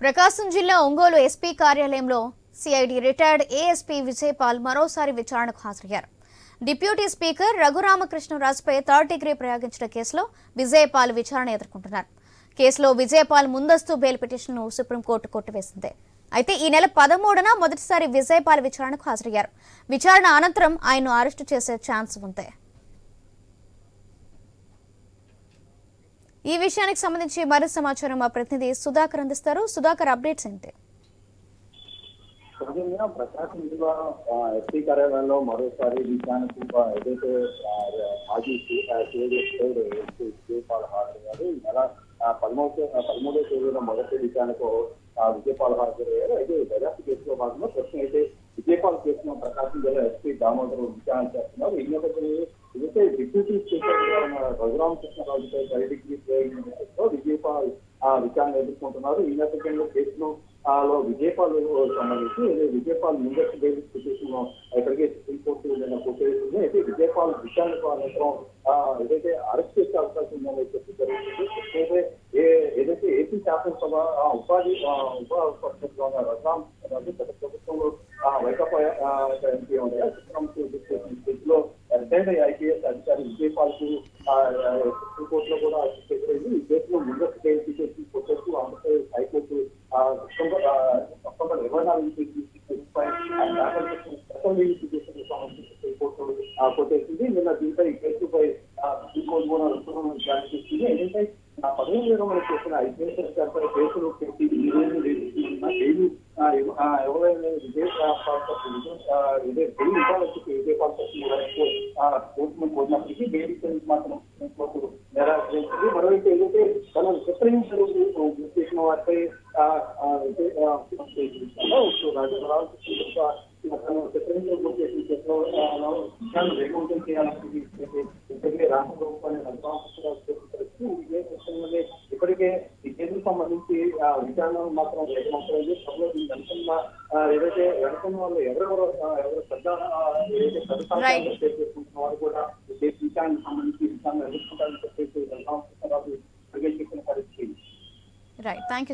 ప్రకాశం జిల్లా ఒంగోలు ఎస్పీ కార్యాలయంలో CID retired ASP Vijaypal మరోసారి విచారణకు హాజరయ్యారు. డిప్యూటీ స్పీకర్ రఘురామకృష్ణరాజుపై థర్డ్ డిగ్రీ ప్రయోగించిన కేసులో విజయపాల్ విచారణ ఎదుర్కొంటున్నారు. కేసులో విజయపాల్ ముందస్తు బెయిల్ పిటిషన్ను సుప్రీంకోర్టు కొట్టివేసింది. అయితే ఈ నెల పదమూడున మొదటిసారి విజయపాల్ విచారణకు హాజరయ్యారు. విచారణ అనంతరం ఆయన్ను అరెస్టు చేసే ఛాన్స్ ఉంది. ఈ విషయానికి సంబంధించి మరింత సమాచారం మా ప్రతినిధి సుధాకర్ అందిస్తారు. సుధాకర్ అప్డేట్స్ ఏంటి? ప్రకాశం జిల్లా ఎస్పీ కార్యాలయంలో మరోసారి విచారణకు ఏదైతే మాజీ విజయపాల్ హాజరయ్యారు గారు నెల పదమూడు పదమూడో తేదీన మొదటి విచారణకు ఆ, విజయపాల్ గారు అయితే దర్యాప్తు కేసులో భాగంగా ప్రస్తుతం అయితే విజయపాల్ కేసును ప్రకాశం జిల్లా ఎస్పీ దామోదర్ విచారణ చేస్తున్నారు. ఈ నేపథ్యంలో అయితే డిప్యూటీ స్పీకర్ రఘురామకృష్ణరాజుపై పై డిగ్రీ ప్రయోగించిన విజయపాల్ ఆ, విచారణ ఎదుర్కొంటున్నారు. ఈ నేపథ్యంలో కేసును లో విజయపాల్ సంబంధించి విజయపాల్ ముందస్తు బెయిల్ పిటిషన్ ఇప్పటికే సుప్రీంకోర్టు నిన్న కొట్టేసింది అయితే విజయపాల్ విషయానికి అనంతరం ఏదైతే అరెస్ట్ చేసే అవకాశం ఉందని చెప్పి జరుగుతుంది ఏ ఏదైతే ఏపీ శాసనసభ ఉపాధి ఉప పరిషత్లో రఘురామకృష్ణరాజు గత ప్రభుత్వంలో వైకాపా ఆ, ఎంపీ ఉండగా కేసులో రిటైర్డ్ ఐపీఎస్ అధికారి విజయపాల్ సుప్రీంకోర్టులో కూడా ఎదురైంది ఈ కేసులో ముందస్తు బెయిల్ ఆంధ్రప్రదేశ్ హైకోర్టు ఆ, ఇరవై నాలుగు సంబంధించి సుప్రీంకోర్టు కొట్టేసింది. నిన్న దీనిపై కేసుపై సుప్రీంకోర్టు కూడా ఉత్తర్వులను జారీ చేసింది. ఏంటంటే Gracias. సంబంధించి ఆ విచారణ మాత్రం త్వరలో దీన్ని వెనుకున్న ఏదైతే వెనుకున్న వాళ్ళు ఎవరెవరు ఎవరు పెద్ద ఏదైతే పెద్ద చేసుకుంటున్న వారు కూడా ఈ విచారణకు సంబంధించి విచారణ ఎదుర్కొంటారని చెప్పేసి చెప్పిన పరిస్థితి. Right thank